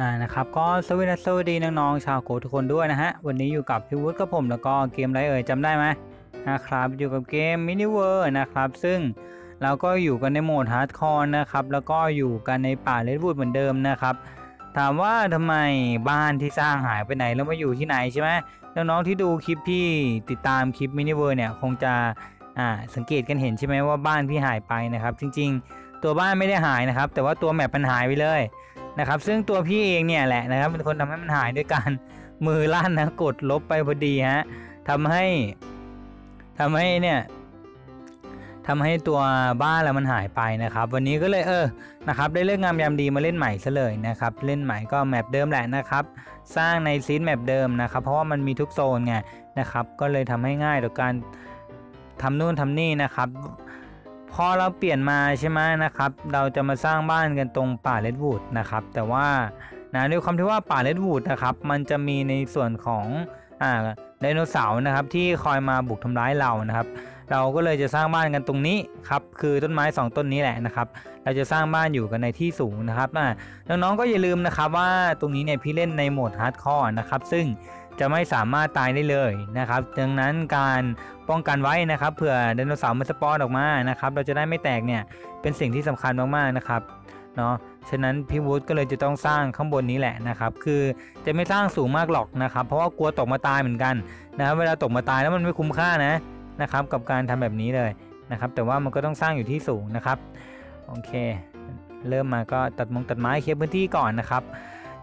อ่านะครับก็สวัสดีสวัสดีน้องๆชาวโคทุกคนด้วยนะฮะ วันนี้อยู่กับพี่วุฒิกับผมแล้วก็เกมไรเอ่ยจำได้ไหมนะครับอยู่กับเกมมินิเวอร์นะครับซึ่งเราก็อยู่กันในโหมดฮาร์ดคอร์นะครับแล้วก็อยู่กันในป่าเลดวูดเหมือนเดิมนะครับ ถามว่าทำไมบ้านที่สร้างหายไปไหนแล้วมาอยู่ที่ไหนใช่ไหมน้องๆที่ดูคลิปที่ติดตามคลิปมินิเวอร์เนี่ยคงจะอ่าสังเกตกันเห็นใช่ไหมว่าบ้านพี่หายไปนะครับ จริง ๆ ตัวบ้านไม่ได้หายนะครับ แต่ว่าตัวแมปมันหายไปเลย นะครับ ซึ่งตัวพี่เองเนี่ยแหละนะครับเป็นคนทำให้มันหายด้วยการมือลั่นนะกดลบไปพอดีฮะทำให้ทำให้เนี่ยทำให้ตัวบ้านแล้วมันหายไปนะครับ วันนี้ก็เลยเออนะครับได้เลือกงามยามดีมาเล่นใหม่ซะเลยนะครับ เล่นใหม่ก็แมปเดิมแหละนะครับ สร้างในซีนแมปเดิมนะครับ เพราะว่ามันมีทุกโซนไงนะครับ ก็เลยทำให้ง่ายต่อการทำนู่นทำนี่นะครับ พอเราเปลี่ยนมาใช่ไหมนะครับ เราจะมาสร้างบ้านกันตรงป่าเลดวูดนะครับ แต่ว่านะด้วยความที่ว่าป่าเลดวูดนะครับ มันจะมีในส่วนของอ่าไดโนเสาร์นะครับที่คอยมาบุกทำร้ายเรานะครับ เราก็เลยจะสร้างบ้านกันตรงนี้ครับคือต้นไม้ 2 ต้นนี้แหละนะครับ เราจะสร้างบ้านอยู่กันในที่สูงนะครับน้องๆก็อย่าลืมนะครับว่าตรงนี้เนี่ยพี่เล่นในโหมดฮาร์ดคอร์นะครับ ซึ่ง จะไม่สามารถตายได้เลยนะครับ ดังนั้นการป้องกันไว้นะครับเผื่อไดโนเสาร์มันสปอนออกมานะครับ เราจะได้ไม่แตกเนี่ยเป็นสิ่งที่สำคัญมากๆนะครับเนาะฉะนั้นพี่วูดก็เลยจะต้องสร้างข้างบนนี้แหละนะครับ คือจะไม่สร้างสูงมากหรอกนะครับ เพราะว่ากลัวตกมาตายเหมือนกันนะครับเวลาตกมาตายแล้วมันไม่คุ้มค่านะนะครับ กับการทำแบบนี้เลยนะครับ แต่ว่ามันก็ต้องสร้างอยู่ที่สูงนะครับโอเค เริ่มมาก็ตัดมงตัดไม้เคลียร์พื้นที่ก่อนนะครับ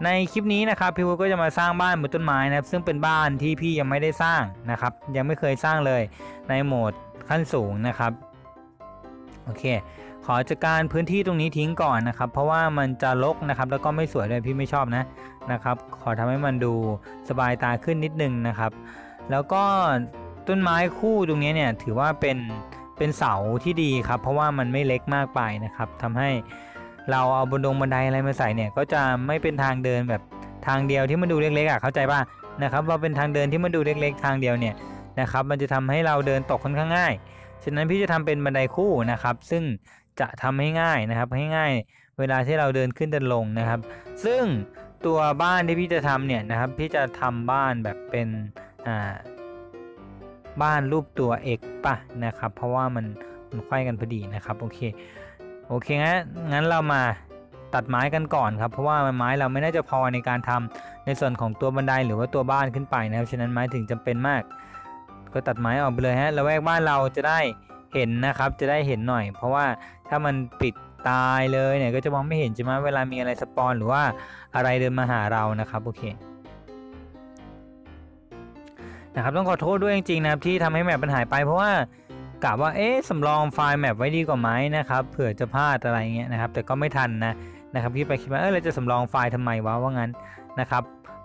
ในคลิปนี้นะครับพี่วูดก็จะมาสร้างบ้านบนต้นไม้นะครับ ซึ่งเป็นบ้านที่พี่ยังไม่ได้สร้างนะครับ ยังไม่เคยสร้างเลยในโหมดขั้นสูงนะครับโอเค ขอจัดการพื้นที่ตรงนี้ทิ้งก่อนนะครับ เพราะว่ามันจะรกนะครับ แล้วก็ไม่สวยเลยพี่ไม่ชอบนะนะครับ ขอทำให้มันดูสบายตาขึ้นนิดนึงนะครับ แล้วก็ต้นไม้คู่ตรงนี้เนี่ยถือว่าเป็นเป็นเสาที่ดีครับ เพราะว่ามันไม่เล็กมากไปนะครับทำให้ เราเอาบนดงบันไดอะไรมาใส่เนี่ยก็จะไม่เป็นทางเดินแบบทางเดียวที่มันดูเล็กๆอะเข้าใจป่ะนะครับว่าเป็นทางเดินที่มันดูเล็กๆ ทางเดียวเนี่ยนะครับมันจะทำให้เราเดินตกค่อนข้างง่าย ฉะนั้นพี่จะทำเป็นบันไดคู่นะครับ ซึ่งจะทำให้ง่ายนะครับให้ง่ายเวลาที่เราเดินขึ้นเดินลงนะครับ ซึ่งตัวบ้านที่พี่จะทำเนี่ยนะครับพี่จะทำบ้านแบบเป็นอ่าบ้านรูปตัวเอกป่ะนะครับ เพราะว่ามันมันไขว้กันพอดีนะครับโอเค โอเคงั้นงั้นเรามาตัดไม้กันก่อนครับ เพราะว่าไม้เราไม่น่าจะพอในการทำในส่วนของตัวบันไดหรือว่าตัวบ้านขึ้นไปนะครับฉะนั้นไม้ถึงจำเป็นมาก ก็ตัดไม้ออกไปเลยฮะแล้วแวกบ้านเราจะได้เห็นนะครับ จะได้เห็นหน่อย เพราะว่าถ้ามันปิดตายเลยเนี่ยก็จะมองไม่เห็นใช่ไหมเวลามีอะไรสปอนหรือว่าอะไรเดินมาหาเรานะครับโอเคนะครับต้องขอโทษด้วยจริงๆนะครับที่ทำให้แมปมันหายไปเพราะว่า กะว่าเอ๊ะสำรองไฟล์แมปไว้ดีกว่าไหมนะครับเผื่อจะพลาดอะไรเงี้ยนะครับ แต่ก็ไม่ทันนะนะครับพี่ไปคิดว่าเออเราจะสำรองไฟล์ทำไมวะว่างั้นนะครับ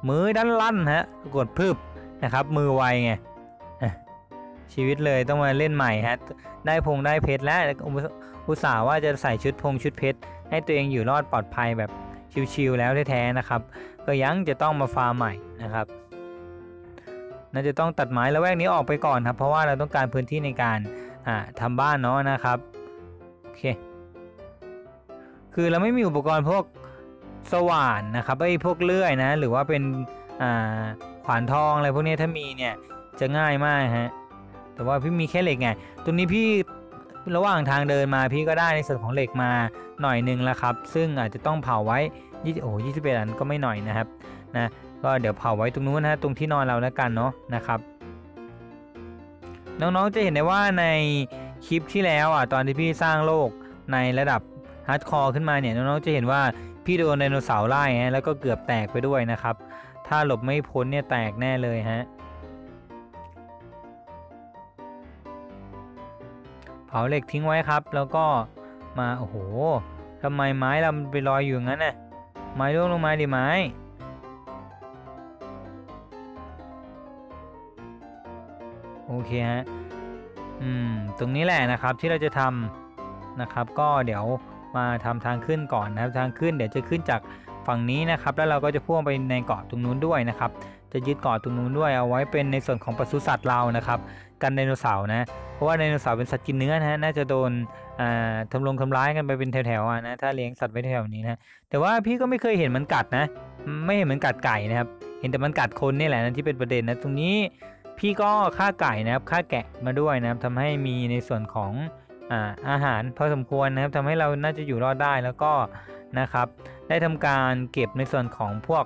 มือด้านลั่นฮะกดพึบนะครับ มือไวไงชีวิตเลยต้องมาเล่นใหม่ฮะได้พงได้เพชรแล้วอุตส่าห์ว่าจะใส่ชุดพงชุดเพชรให้ตัวเองอยู่รอดปลอดภัยแบบชิวๆแล้วแท้ๆนะครับ ก็ยังจะต้องมาฟาร์มใหม่นะครับ น่าจะต้องตัดไม้แล้วแวกนี้ออกไปก่อนครับ เพราะว่าเราต้องการพื้นที่ในการอ่าทำบ้านเนาะนะครับโอเคคือเราไม่มีอุปกรณ์พวกสว่านนะครับไอ้พวกเลื่อยนะ หรือว่าเป็นอ่าขวานทองอะไรพวกนี้ถ้ามีเนี่ยจะง่ายมากฮะแต่ว่าพี่มีแค่เหล็กไงตรงนี้พี่ระหว่างทางเดินมาพี่ก็ได้ในส่วนของเหล็กมาหน่อยนึงแล้วครับ ซึ่งอาจจะต้องเผาไว้ยี่โอ้ยี่สิบเอ็ดอันก็ไม่หน่อยนะครับนะ ก็เดี๋ยวเผาไว้ตรงนู้นนะตรงที่นอนเราแล้วกันเนาะนะครับ น้องๆจะเห็นได้ว่าในคลิปที่แล้วอะตอนที่พี่สร้างโลกในระดับฮาร์ดคอร์ขึ้นมาเนี่ยน้องๆจะเห็นว่าพี่โดนไดโนเสาร์ไล่ฮะแล้วก็เกือบแตกไปด้วยนะครับ ถ้าหลบไม่พ้นเนี่ยแตกแน่เลยฮะเผาเหล็กทิ้งไว้ครับ แล้วก็มาโอ้โหทำไมไม้เราไปลอยอยู่งั้นน่ะไม้ร่วงลงมาดิไม้ โอเคฮะอืมตรงนี้แหละนะครับที่เราจะทำนะครับ ก็เดี๋ยวมาทำทางขึ้นก่อนนะครับทางขึ้นเดี๋ยวจะขึ้นจากฝั่งนี้นะครับ แล้วเราก็จะพ่วงไปในเกาะตรงนู้นด้วยนะครับ จะยึดเกาะตรงนู้นด้วยเอาไว้เป็นในส่วนของปศุสัตว์เรานะครับ กันไดโนเสาร์นะเพราะว่าไดโนเสาร์เป็นสัตว์กินเนื้อนะฮะน่าจะโดนอ่าทำลงทำร้ายกันไปเป็นแถวๆอะนะถ้าเลี้ยงสัตว์ไว้แถวๆนี้นะแต่ว่าพี่ก็ไม่เคยเห็นมันกัดนะ ไม่เห็นมันกัดไก่นะครับ เห็นแต่มันกัดคนนี่แหละนะที่เป็นประเด็นนะตรงนี้ พี่ก็ฆ่าไก่นะครับฆ่าแกะมาด้วยนะครับทำให้มีในส่วนของอ่าอาหารพอสมควรนะครับทำให้เราน่าจะอยู่รอดได้แล้วก็นะครับ ได้ทำการเก็บในส่วนของพวก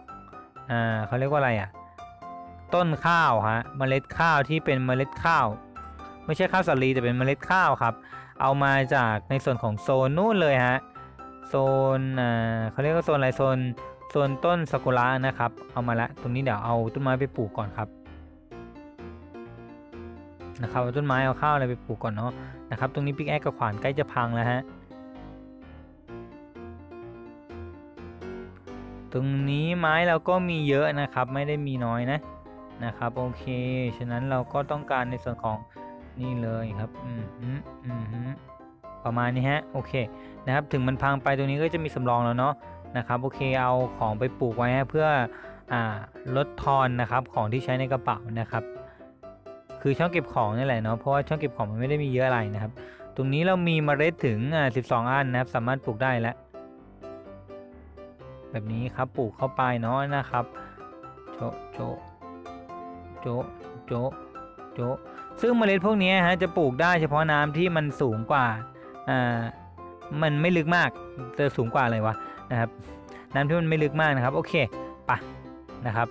อ่าเขาเรียกว่าอะไรอะต้นข้าวฮะเมล็ดข้าวที่เป็นเมล็ดข้าว ไม่ใช่ข้าวสาลีแต่เป็นเมล็ดข้าวครับ เอามาจากในส่วนของโซนนู้นเลยฮะโซนอ่าเขาเรียกว่าโซนอะไรโซนโซนต้นซากุระนะครับ เอามาละตรงนี้เดี๋ยวเอาต้นไม้ไปปลูกก่อนครับ นะครับเอาต้นไม้เอาข้าวอะไรไปปลูกก่อนเนาะนะครับตรงนี้ปิกแอคกับขวานใกล้จะพังแล้วฮะตรงนี้ไม้เราก็มีเยอะนะครับ ไม่ได้มีน้อยนะนะครับโอเค ฉะนั้นเราก็ต้องการในส่วนของนี่เลยครับอืมฮึอืมประมาณนี้ฮะโอเคนะครับถึงมันพังไปตรงนี้ก็จะมีสำรองแล้วเนาะนะครับโอเคเอาของไปปลูกไว้เพื่ออลดทอนนะครับของที่ใช้ในกระเป๋านะครับ คือช่องเก็บของนี่แหละเนาะเพราะว่าช่องเก็บของมันไม่ได้มีเยอะอะไรนะครับ ตรงนี้เรามีเมล็ดถึงอ่า12 อันนะครับ สามารถปลูกได้แล้วแบบนี้ครับปลูกเข้าไปเนาะนะครับ โจโจโจโจโจซึ่งเมล็ดพวกนี้ฮะจะปลูกได้เฉพาะน้ำที่มันสูงกว่าอ่ามันไม่ลึกมากจะสูงกว่าอะไรวะนะครับ น้ำที่มันไม่ลึกมากนะครับ โอเคปะนะครับ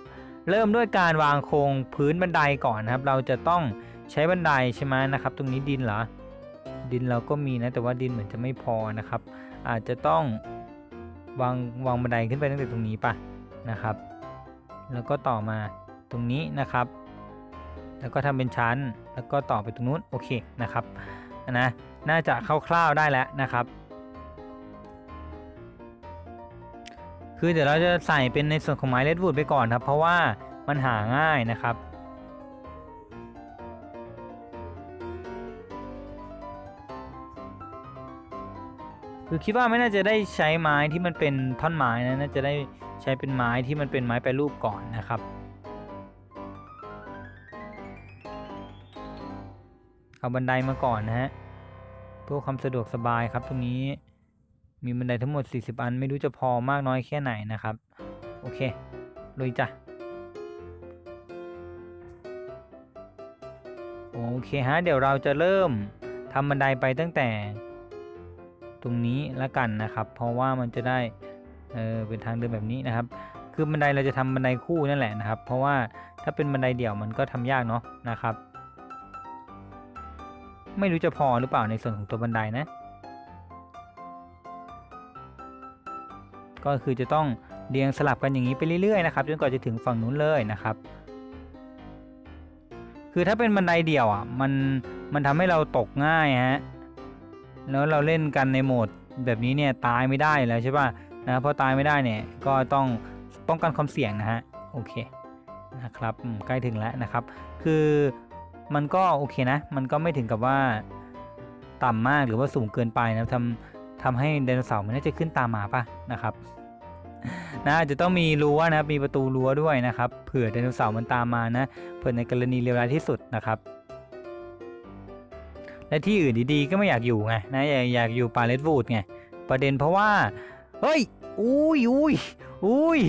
เริ่มด้วยการวางโครงพื้นบันไดก่อนนะครับ เราจะต้องใช้บันไดใช่ไหมนะครับ ตรงนี้ดินเหรอ ดินเราก็มีนะ แต่ว่าดินเหมือนจะไม่พอนะครับ อาจจะต้องวางวางบันไดขึ้นไปตั้งแต่ตรงนี้ปะนะครับ แล้วก็ต่อมาตรงนี้นะครับ แล้วก็ทำเป็นชั้น แล้วก็ต่อไปตรงนู้น โอเคนะครับ นะ น่าจะคร่าวๆได้แล้วนะครับ คือเดี๋ยวเราจะใส่เป็นในส่วนของไม้เลดวูดไปก่อนครับ เพราะว่ามันหาง่ายนะครับคือคิดว่าไม่น่าจะได้ใช้ไม้ที่มันเป็นท่อนไม้นะน่าจะได้ใช้เป็นไม้ที่มันเป็นไม้แปรรูปก่อนนะครับ เอาบันไดมาก่อนนะฮะเพื่อความสะดวกสบายครับตรงนี้ มีบันไดทั้งหมด 40 อัน ไม่รู้จะพอมากน้อยแค่ไหนนะครับ โอเคลุยจ้ะโอเคฮะ เดี๋ยวเราจะเริ่มทำบันไดไปตั้งแต่ตรงนี้แล้วกันนะครับ เพราะว่ามันจะได้เออเป็นทางเดินแบบนี้นะครับ คือบันไดเราจะทำบันไดคู่นั่นแหละนะครับ เพราะว่าถ้าเป็นบันไดเดี่ยวมันก็ทำยากเนาะนะครับ ไม่รู้จะพอหรือเปล่าในส่วนของตัวบันไดนะ ก็คือจะต้องเรียงสลับกันอย่างนี้ไปเรื่อยๆนะครับจนกว่าจะถึงฝั่งนู้นเลยนะครับ คือถ้าเป็นบันไดเดี่ยวอะมันมันทำให้เราตกง่ายฮะแล้วเราเล่นกันในโหมดแบบนี้เนี่ยตายไม่ได้แล้วใช่ป่ะนะเพราะตายไม่ได้เนี่ยก็ต้องป้องกันความเสี่ยงนะฮะโอเคนะครับใกล้ถึงแล้วนะครับ คือมันก็โอเคนะ มันก็ไม่ถึงกับว่าต่ำมากหรือว่าสูงเกินไปนะทำ ทำให้ไดโนเสาร์มันน่าจะขึ้นตามมาป่ะนะครับนะจะต้องมีรั้วนะครับมีประตูรั้วด้วยนะครับเผื่อไดโนเสาร์มันตามมานะเผื่อในกรณีเลวร้ายที่สุดนะครับ และที่อื่นดีๆก็ไม่อยากอยู่ไงนะอยากอยากอยู่ป่าเลดวูดไงประเด็นเพราะว่าเฮ้ยอุ้ยอุ้ยอุ้ย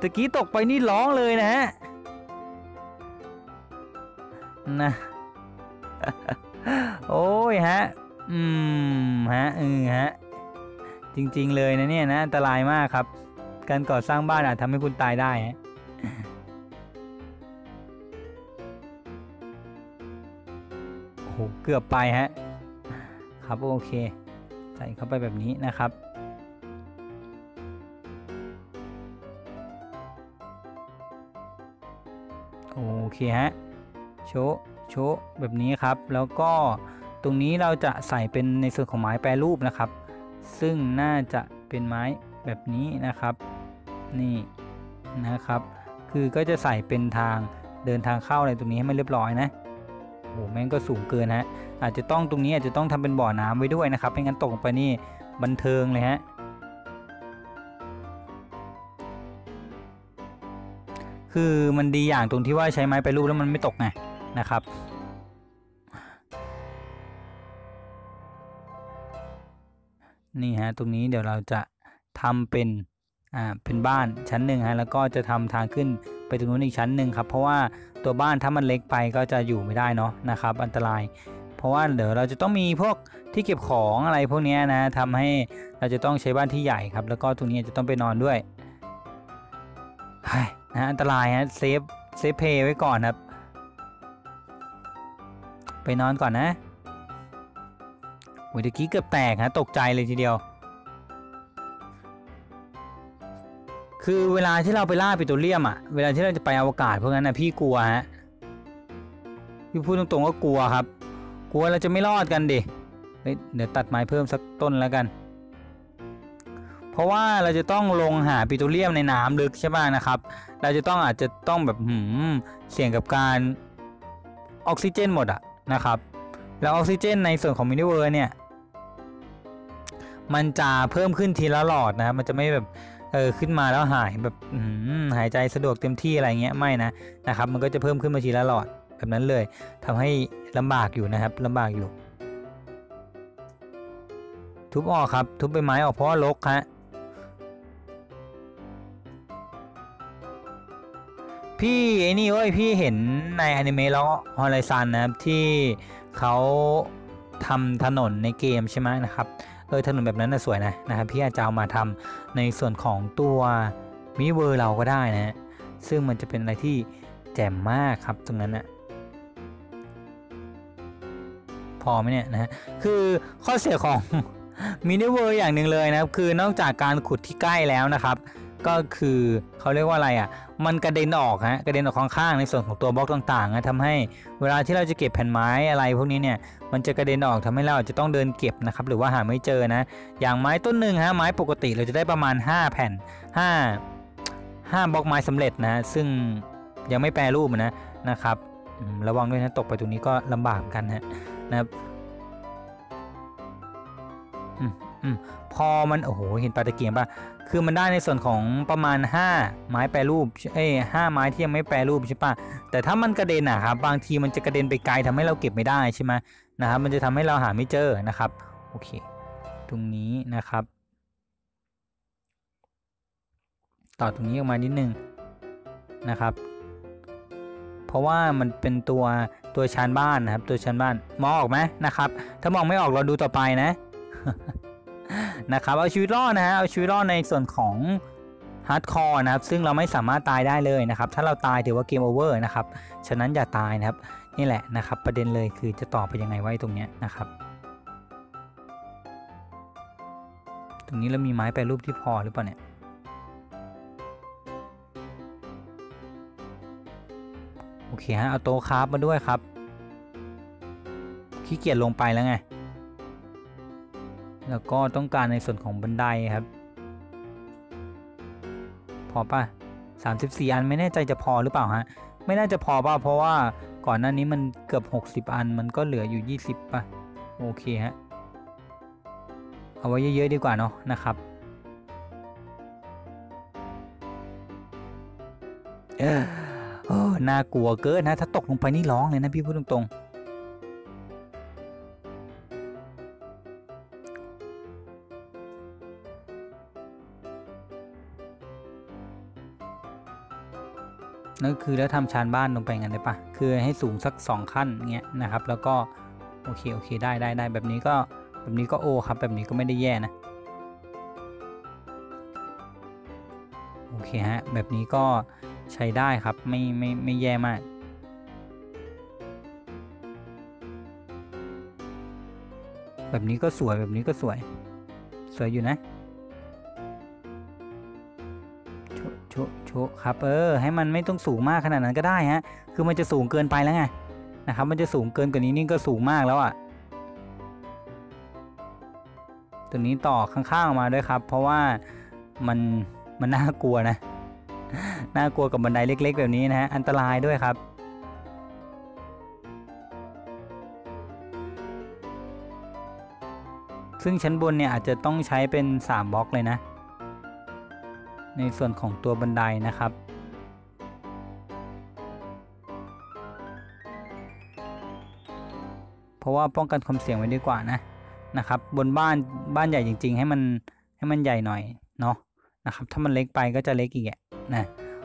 ตะกี้ตกไปนี่ร้องเลยนะฮะนะโอ้ยฮะ อืมฮะเออฮะ จริงๆเลยนะเนี่ยนะอันตรายมากครับ การก่อสร้างบ้านอาจทำให้คุณตายได้ฮะโอ้โหเกือบไปฮะ ครับโอเค ใส่เข้าไปแบบนี้นะครับโอเคฮะ โชโชแบบนี้ครับ แล้วก็ ตรงนี้เราจะใส่เป็นในส่วนของไม้แปรรูปนะครับ ซึ่งน่าจะเป็นไม้แบบนี้นะครับ นี่นะครับ คือก็จะใส่เป็นทางเดินทางเข้าอะไรตรงนี้ให้มันเรียบร้อยนะโอ้แม่งก็สูงเกินฮะอาจจะต้องตรงนี้อาจจะต้องทำเป็นบ่อน้ำไว้ด้วยนะครับไม่งั้นตกไปนี่บันเทิงเลยฮะคคือมันดีอย่างตรงที่ว่าใช้ไม้ไปรูปแล้วมันไม่ตกไงนะครับ นี่ฮะตรงนี้เดี๋ยวเราจะทำเป็นอ่าเป็นบ้านชั้นหนึ่งฮะแล้วก็จะทำทางขึ้นไปตรงนู้นอีกชั้นหนึ่งครับ เพราะว่าตัวบ้านถ้ามันเล็กไปก็จะอยู่ไม่ได้เนาะนะครับ อันตราย เพราะว่าเดี๋ยวเราจะต้องมีพวกที่เก็บของอะไรพวกนี้นะทำให้เราจะต้องใช้บ้านที่ใหญ่ครับ แล้วก็ตรงนี้จะต้องไปนอนด้วยเฮ้ยนะอันตรายฮะเซฟเซฟเพย์ไว้ก่อนครับ ไปนอนก่อนนะ โอ้ยตะกี้เกือบแตกฮะตกใจเลยทีเดียว คือเวลาที่เราไปล่าปิโตรเลียมอะเวลาที่เราจะไปอวกาศพวกนั้นนะพี่กลัวฮะพี่พูดตรงๆก็กลัวครับ กลัวเราจะไม่รอดกันดิเฮ้ยเดี๋ยวตัดไม้เพิ่มสักต้นแล้วกัน เพราะว่าเราจะต้องลงหาปิโตรเลียมในน้ำลึกใช่ไหมนะครับ เราจะต้องอาจจะต้องแบบหืมเสี่ยงกับการออกซิเจนหมดอะนะครับ แล้วออกซิเจนในส่วนของมินิเวอร์เนี่ย มันจะเพิ่มขึ้นทีละหลอดนะครับมันจะไม่แบบเออขึ้นมาแล้วหายแบบหายใจสะดวกเต็มที่อะไรเงี้ยไม่นะนะครับ มันก็จะเพิ่มขึ้นมาทีละหลอดแบบนั้นเลยทำให้ลำบากอยู่นะครับลำบากอยู่ ทุบออกครับ ทุบใบไม้ออกเพราะว่ารกฮะพี่ไอ้นี่เว้ยพี่เห็นในอนิเมะแล้วฮอลไลซันนะครับที่เขาทำถนนในเกมใช่ไหมนะครับ ออถนนแบบนั้นน่ะสวยนะนะครับพี่อาจจะเอามาทำในส่วนของตัวมิเวอร์เราก็ได้นะ ซึ่งมันจะเป็นอะไรที่แจ่มมากครับตรงนั้นนะพอไหมเนี่ยนะฮะคือข้อเสียของมินิเวอร์อย่างหนึ่งเลยนะครับคือนอกจากการขุดที่ใกล้แล้วนะครับ ก็คือเขาเรียกว่าอะไรอะ มันกระเด็นออกฮะกระเด็นออกข้างๆในส่วนของตัวบล็อกต่างๆนะทำให้เวลาที่เราจะเก็บแผ่นไม้อะไรพวกนี้เนี่ยมันจะกระเด็นออกทำให้เราอาจจะต้องเดินเก็บนะครับหรือว่าหาไม่เจอนะ อย่างไม้ต้นหนึ่งฮะไม้ปกติเราจะได้ประมาณ 5 แผ่น 5 5บล็อกไม้สำเร็จนะซึ่งยังไม่แปรรูปนะนะครับระวังด้วยนะตกไปตรงนี้ก็ลำบากกันฮะนะครับพอมันโอ้โหเห็นปลาตะเกียงป่ะ คือมันได้ในส่วนของประมาณ 5 ไม้แปรรูปเอ้ห้าไม้ที่ยังไม่แปรรูปใช่ปะแต่ถ้ามันกระเด็นอะครับบางทีมันจะกระเด็นไปไกลทำให้เราเก็บไม่ได้ใช่ไหมนะครับ มันจะทำให้เราหาไม่เจอนะครับโอเค ตรงนี้นะครับ ต่อตรงนี้ออกมานิดนึงนะครับ เพราะว่ามันเป็นตัวตัวชานบ้านนะครับ ตัวชานบ้านมองออกไหมนะครับ ถ้ามองไม่ออกเราดูต่อไปนะ นะครับเอาชีวิตรอดนะฮะเอาชีวิตรอดในส่วนของฮาร์ดคอร์นะครับซึ่งเราไม่สามารถตายได้เลยนะครับ ถ้าเราตายถือว่าเกมโอเวอร์นะครับ ฉะนั้นอย่าตายนะครับ นี่แหละนะครับ ประเด็นเลยคือจะต่อไปยังไงไว้ตรงเนี้ยนะครับ ตรงนี้เรามีไม้แปรรูปที่พอหรือเปล่าเนี่ยโอเคฮะเอาโต๊ะคราฟมาด้วยครับขี้เกียจลงไปแล้วไง แล้วก็ต้องการในส่วนของบันไดครับ พอป่ะ34 อันไม่แน่ใจจะพอหรือเปล่าฮะ ไม่น่าจะพอป่ะเพราะว่าก่อนหน้านี้มันเกือบ 60 อันมันก็เหลืออยู่ 20 ป่ะ โอเคฮะ เอาไว้เยอะ ๆ ดีกว่าเนาะนะครับ เออโอ้น่ากลัวเกินนะ ถ้าตกลงไปนี่ร้องเลยนะพี่พูดตรงๆ นั่นก็คือแล้วทำชานบ้านลงไปงั้นได้ปะคือให้สูงสักสองขั้นเงี้ยนะครับ แล้วก็โอเคโอเคได้ได้ได้แบบนี้ก็แบบนี้ก็โอครับ แบบนี้ก็ไม่ได้แย่นะโอเคฮะแบบนี้ก็ใช้ได้ครับไม่ไม่ไม่แย่มากแบบนี้ก็สวยแบบนี้ก็สวย สวยอยู่นะ โชโชครับเออให้มันไม่ต้องสูงมากขนาดนั้นก็ได้ฮะคือมันจะสูงเกินไปแล้วไงนะครับมันจะสูงเกินกว่านี้นี่ก็สูงมากแล้วอะ่ะตัวนี้ต่อข้างๆออกมาด้วยครับ เพราะว่ามันมันน่ากลัวนะน่ากลัวกับบันไดเล็ก ๆ แบบนี้นะฮะอันตรายด้วยครับซึ่งชั้นบนเนี่ยอาจจะต้องใช้เป็น 3บล็อกเลยนะ ในส่วนของตัวบันไดนะครับ เพราะว่าป้องกันความเสี่ยงไว้ดีกว่านะนะครับ บนบ้านบ้านใหญ่จริง ๆ ให้มันให้มันใหญ่หน่อยเนาะนะครับถ้ามันเล็กไปก็จะเล็กอีกนะ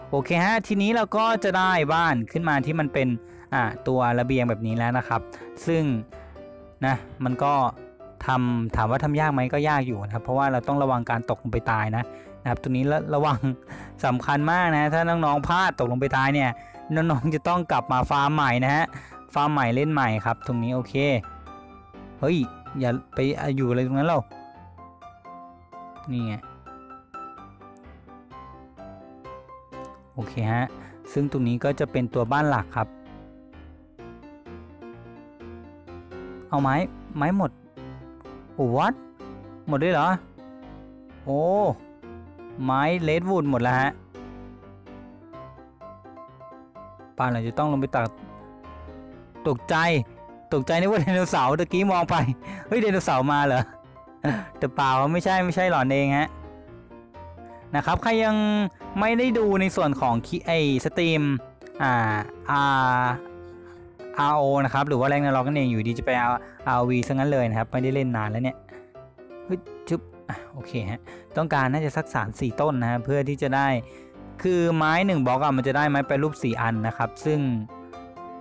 โอเคฮะทีนี้เราก็จะได้บ้านขึ้นมาที่มันเป็นอ่าตัวระเบียงแบบนี้แล้วนะครับ ซึ่งนะมันก็ทำถามว่าทำยากไหมก็ยากอยู่นะเพราะว่าเราต้องระวังการตกลงไปตายนะ นะครับตัวนี้ระระวังสำคัญมากนะถ้าน้องๆพลาดตกลงไปตายเนี่ยน้องๆจะต้องกลับมาฟาร์มใหม่นะฮะฟาร์มใหม่เล่นใหม่ครับ ตรงนี้โอเคเฮ้ยอย่าไปอยู่อะไรตรงนั้นเรานี่ไงโอเคฮะซึ่งตรงนี้ก็จะเป็นตัวบ้านหลักครับ เอาไม้ไม้หมดโอ้วัดหมดด้วยเหรอ โอ้ ไม้เลดวูดหมดแล้วฮะป่านเราจะต้องลงไปตัดตกใจ ตกใจนึกว่าไดโนเสาร์ตะกี้มองไป เฮ้ยไดโนเสาร์มาเหรอแต่เปล่าไม่ใช่ไม่ใช่หลอนเองฮะนะครับใครยังไม่ได้ดูในส่วนของคิไอสตรีมอ่า R RO นะครับ หรือว่าแรงนาล็อกนั่นเองอยู่ดีจะไปเอา RV ซะงั้นเลยนะครับ ไม่ได้เล่นนานแล้วเนี่ย โอเคฮะต้องการน่าจะสักสามสี่ต้นนะฮะเพื่อที่จะได้คือไม้หนึ่งบล็อกอะมันจะได้ไม้แปรรูปสี่อันนะครับ ซึ่ง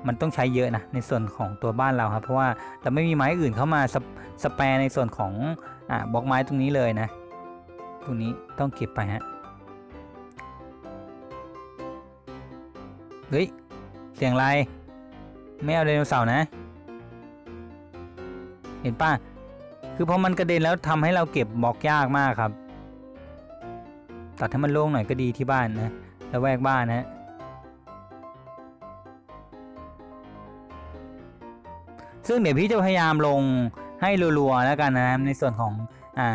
มันต้องใช้เยอะนะในส่วนของตัวบ้านเราครับเพราะว่าเราไม่มีไม้อื่นเข้ามาสสแปรในส่วนของอ่าบล็อกไม้ตรงนี้เลยนะ ตรงนี้ต้องเก็บไปฮะเฮ้ยเสียงอะไร ไม่เอาไดโนเสาร์นะ เห็นป่ะ คือพอมันกระเด็นแล้วทำให้เราเก็บบล็อกยากมากครับ ตัดให้มันโล่งหน่อยก็ดีที่บ้านนะแล้วแวกบ้านนะซึ่งเดี๋ยวพี่จะพยายามลงให้รัวๆแล้วกันนะครับในส่วนของอ่า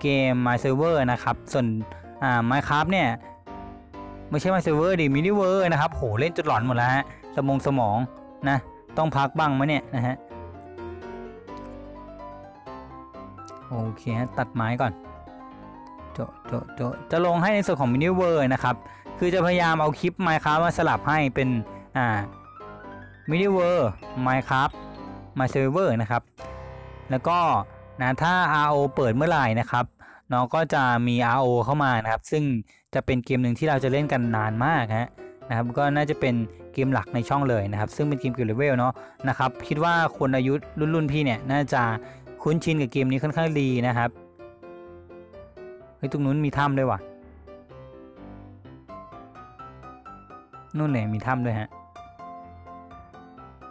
เกม My Server นะครับ ส่วนอ่า Minecraft เนี่ย ไม่ใช่ My Server ดิ Mini w o r นะครับ โห เล่นจนหลอนหมดแล้วฮะ สมองสมองนะ ต้องพักบ้างไหมเนี่ยนะฮะ โอเคฮะตัดไม้ก่อนโจะโจะโจะจะลงให้ในส่วนของ Mini w o r นะครับ คือจะพยายามเอาคลิป Minecraft มาสลับให้เป็นอ่า Mini w o r Minecraft My Server นะครับ แล้วก็นะถ้า RO เปิดเมื่อไหร่นะครับน้องก็จะมี RO เข้ามานะครับ ซึ่งจะเป็นเกมหนึ่งที่เราจะเล่นกันนานมากฮะนะครับ ก็น่าจะเป็นเกมหลักในช่องเลยนะครับ ซึ่งเป็นเกมเกี่ยวกับเลเวลเนาะนะครับ คิดว่าคนอายุรุ่นรุ่นพี่เนี่ยน่าจะ คุ้นชินกับเกมนี้ค่อนข้างดีนะครับเฮ้ยตรงนู้นมีถ้ำด้วยว่ะนู่นเลยมีถ้ำด้วยฮะ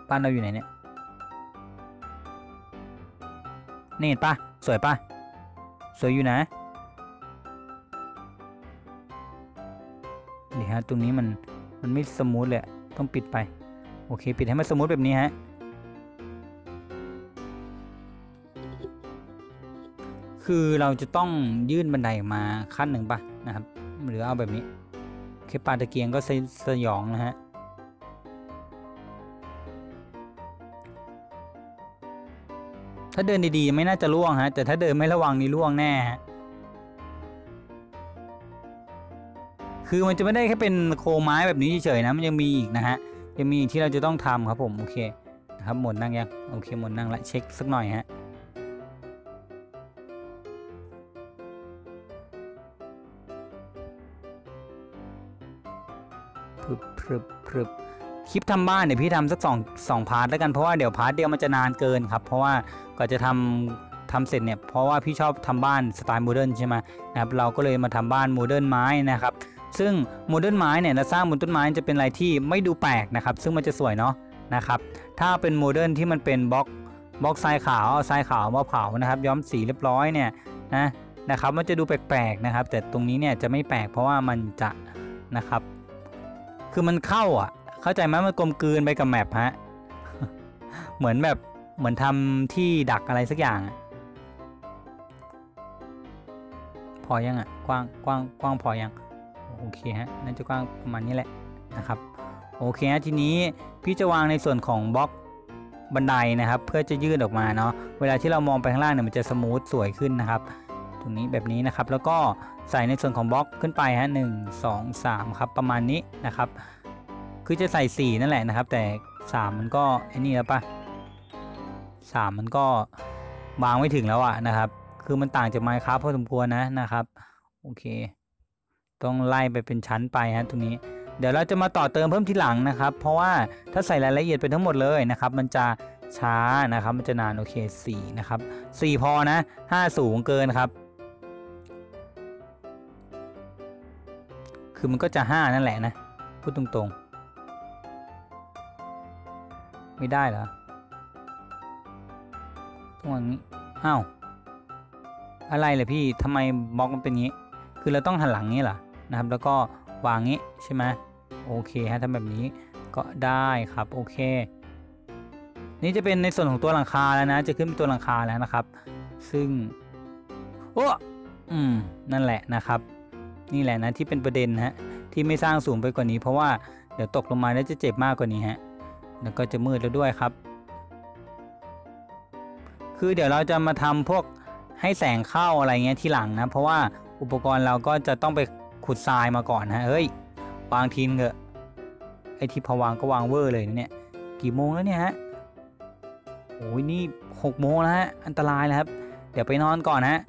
บ้านเราอยู่ไหนเนี่ยนี่เห็นปะสวยปะสวยอยู่นะเดี๋ยวฮะตรงนี้มันมันไม่สมูทเลยอะต้องปิดไป โอเค ปิดให้มันสมูทแบบนี้ฮะ คือเราจะต้องยื่นบันไดมาขั้นหนึ่งปะนะครับ หรือเอาแบบนี้เคปลาตะเกียงก็สสยองนะฮะถ้าเดินดีๆไม่น่าจะล่วงฮะแต่ถ้าเดินไม่ระวังนี่ล่วงแน่ฮะคือมันจะไม่ได้แค่เป็นโคไม้แบบนี้เฉยๆนะมันยังมีอีกนะฮะยังมีอีกที่เราจะต้องทำครับผมโอเคนะครับหมดนั่งยังโอเคหมดนั่งละเช็คสักหน่อยฮะ พึบพึบพึบคลิปทำบ้านเดี๋ยพี่ทำสักสองสองพาร์ทแล้วกันเพราะว่าเดี๋ยวพาร์ทเดียวมันจะนานเกินครับ เพราะว่าก่อนจะทำทำเสร็จเนี่ยเพราะว่าพี่ชอบทำบ้านสไตล์โมเดิร์นใช่ไหมนะครับเราก็เลยมาทำบ้านโมเดิร์นไม้นะครับซึ่งโมเดิร์นไม้เนี่ยเราสร้างบนต้นไม้จะเป็นอะไรที่ไม่ดูแปลกนะครับ ซึ่งมันจะสวยเนาะนะครับถ้าเป็นโมเดิร์นที่มันเป็นบล็อกบล็อกทรายขาวทรายขาวมาเผานะครับ ย้อมสีเรียบร้อยเนี่ยนะนะครับมันจะดูแปลกๆนะครับ แต่ตรงนี้เนี่ยจะไม่แปลกเพราะว่ามันจะนะครับ คือมันเข้าอะ เข้าใจไหมมันกลมกลืนไปกับแมปฮะ เหมือนแบบเหมือนทำที่ดักอะไรสักอย่าง พอยังอะ กว้างกว้างกว้างพอยัง โอเคฮะ น่าจะกว้างประมาณนี้แหละนะครับ โอเคฮะทีนี้พี่จะวางในส่วนของบล็อกบันไดนะครับ เพื่อจะยืดออกมาเนาะ เวลาที่เรามองไปข้างล่างเนี่ยมันจะสมูทสวยขึ้นนะครับ ตรงนี้แบบนี้นะครับ แล้วก็ ใส่ในส่วนของบล็อกขึ้นไปฮะหนึ่งสองสามครับประมาณนี้นะครับ คือจะใส่ 4 นั่นแหละนะครับ แต่ 3 มันก็ไอ้นี่แล้วปะสามมันก็วางไม่ถึงแล้วอะนะครับ คือมันต่างจากไมค์ครับพอสมควรนะนะครับโอเค ต้องไล่ไปเป็นชั้นไปฮะตรงนี้เดี๋ยวเราจะมาต่อเติมเพิ่มทีหลังนะครับ เพราะว่าถ้าใส่รายละเอียดไปทั้งหมดเลยนะครับ มันจะช้านะครับ มันจะนานโอเค4นะครับ4พอนะ5สูงเกินครับ คือมันก็จะ 5 นั่นแหละนะ พูดตรงๆ ไม่ได้เหรอต้องอย่างนี้ อ้าว อะไรเลยพี่ทำไมบล็อกมันเป็นงี้ คือเราต้องหันหลังนี้เหรอนะครับ แล้วก็วางงี้ใช่ไหมโอเคฮะทำแบบนี้ก็ได้ครับโอเค นี่จะเป็นในส่วนของตัวหลังคาแล้วนะ จะขึ้นเป็นตัวหลังคาแล้วนะครับ ซึ่งโอ้อืมนั่นแหละนะครับ นี่แหละนะที่เป็นประเด็นนะฮะที่ไม่สร้างสูงไปกว่านี้ เพราะว่าเดี๋ยวตกลงมาแล้วจะเจ็บมากกว่านี้ฮะแล้วก็จะมืดแล้วด้วยครับ คือเดี๋ยวเราจะมาทำพวกให้แสงเข้าอะไรเงี้ยที่หลังนะ เพราะว่าอุปกรณ์เราก็จะต้องไปขุดทรายมาก่อนนะเฮ้ยวางทีมเถอะไอที่พอวางก็วางเวอร์เลยนะเนี่ยกี่โมงแล้วเนี่ยฮะโอ้ยนี่หกโมงแล้วฮะอันตรายแล้วครับ เดี๋ยวไปนอนก่อนฮะ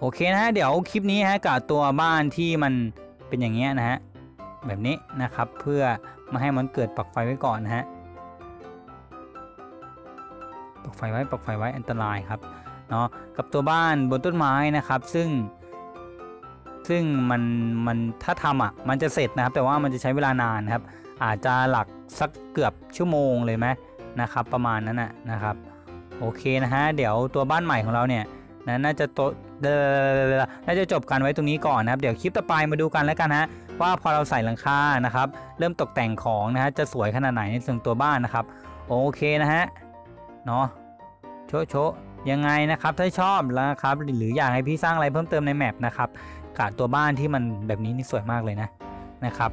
โอเคนะฮะเดี๋ยวคลิปนี้ฮะกับตัวบ้านที่มันเป็นอย่างเงี้ยนะฮะแบบนี้นะครับเพื่อไมาให้มันเกิดปลักไฟไว้ก่อนนะฮะปลักไฟไว้ปลักไฟไว้อันตรายครับเนาะกับตัวบ้านบนต้นไม้นะครับ ซึ่ง ซึ่งมันมันถ้าทำอะมันจะเสร็จนะครับ แต่ว่ามันจะใช้เวลานานนครับ อาจจะหลักสักเกือบชั่วโมงเลยไหมนะครับ ประมาณนั้นนะนะครับ โอเคนะฮะเดี๋ยวตัวบ้านใหม่ของเราเนี่ย นะน่าจะโตน่าจะจบกันไว้ตรงนี้ก่อนนะครับเดี๋ยวคลิปต่อไปมาดูกันแล้วกันฮะว่าพอเราใส่หลังคานะครับ เริ่มตกแต่งของนะฮะจะสวยขนาดไหนในส่วนตัวบ้านนะครับ โอเคนะฮะเนาะโชะโชยังไงนะครับถ้าชอบแล้วนะครับหรืออยากให้พี่สร้างอะไรเพิ่มเติมในแมปนะครับกับตัวบ้านที่มันแบบนี้นี่สวยมากเลยนะนะครับ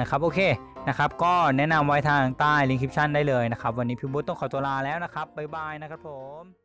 นะครับโอเคนะครับก็แนะนำไว้ทางใต้ลิงก์คลิปชั่นได้เลยนะครับ วันนี้พี่บุ๊ตต้องขอตัวลาแล้วนะครับบ๊ายบายนะครับผม